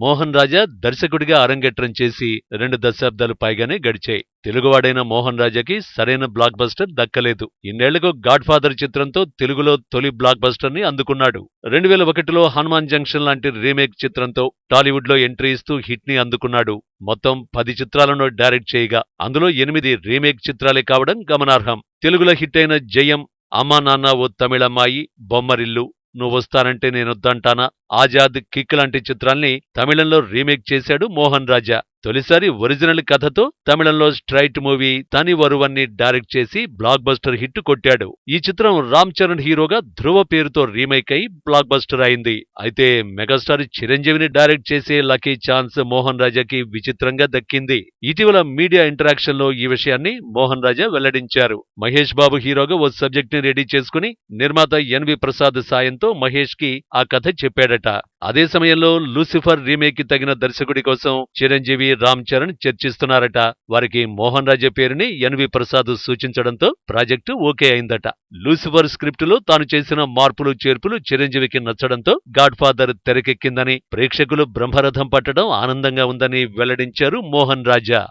మోహన్ రాజా దర్శకుడిగా అరంగేట్రం చేసి రెండు దశాబ్దాలు పైగానే గడిచాయి. తెలుగువాడైన మోహన్ రాజాకి సరైన బ్లాక్ బస్టర్ దక్కలేదు. ఇన్నేళ్ళకు గాడ్ ఫాదర్ చిత్రంతో తెలుగులో తొలి బ్లాక్ బస్టర్ని అందుకున్నాడు. రెండు వేల ఒకటిలో హనుమాన్ జంక్షన్ లాంటి రీమేక్ చిత్రంతో టాలీవుడ్లో ఎంట్రీ ఇస్తూ హిట్ని అందుకున్నాడు. మొత్తం పది చిత్రాలను డైరెక్ట్ చేయగా అందులో ఎనిమిది రీమేక్ చిత్రాలే కావడం గమనార్హం. తెలుగులో హిట్ అయిన జయం అమ్మా నాన్న ఓ తమిళమ్మాయి బొమ్మరిల్లు నువ్వొస్తానంటే నేనొద్దంటానా? ఆజాద్ కిక్ లాంటి చిత్రాల్ని తమిళంలో రీమేక్ చేశాడు మోహన్ రాజా. తొలిసారి ఒరిజినల్ కథతో తమిళంలో స్ట్రైట్ మూవీ తని వరువన్ని డైరెక్ట్ చేసి బ్లాక్ బస్టర్ హిట్ కొట్టాడు. ఈ చిత్రం రామ్ చరణ్ హీరోగా ధ్రువ పేరుతో రీమేక్ అయి బ్లాక్ బస్టర్ అయింది. అయితే మెగాస్టార్ చిరంజీవిని డైరెక్ట్ చేసే లకీ ఛాన్స్ మోహన్ రాజాకి విచిత్రంగా దక్కింది. ఇటీవల మీడియా ఇంటరాక్షన్లో ఈ విషయాన్ని మోహన్ రాజా వెల్లడించారు. మహేష్ బాబు హీరోగా ఓ సబ్జెక్ట్ని రెడీ చేసుకుని నిర్మాత ఎన్వి ప్రసాద్ సాయంతో మహేష్కి ఆ కథ చెప్పాడట. అదే సమయంలో లూసిఫర్ రీమేక్కి తగిన దర్శకుడి కోసం చిరంజీవి రామ్ చరణ్ చర్చిస్తున్నారట. వారికి మోహన్ రాజా పేరుని ఎన్వి ప్రసాద్ సూచించడంతో ప్రాజెక్టు ఓకే అయిందట. లూసిఫర్ స్క్రిప్ట్లో తాను చేసిన మార్పులు చేర్పులు చిరంజీవికి నచ్చడంతో గాడ్ ఫాదర్ తెరకెక్కిందని ప్రేక్షకులు బ్రహ్మరథం పట్టడం ఆనందంగా ఉందని వెల్లడించారు మోహన్ రాజా.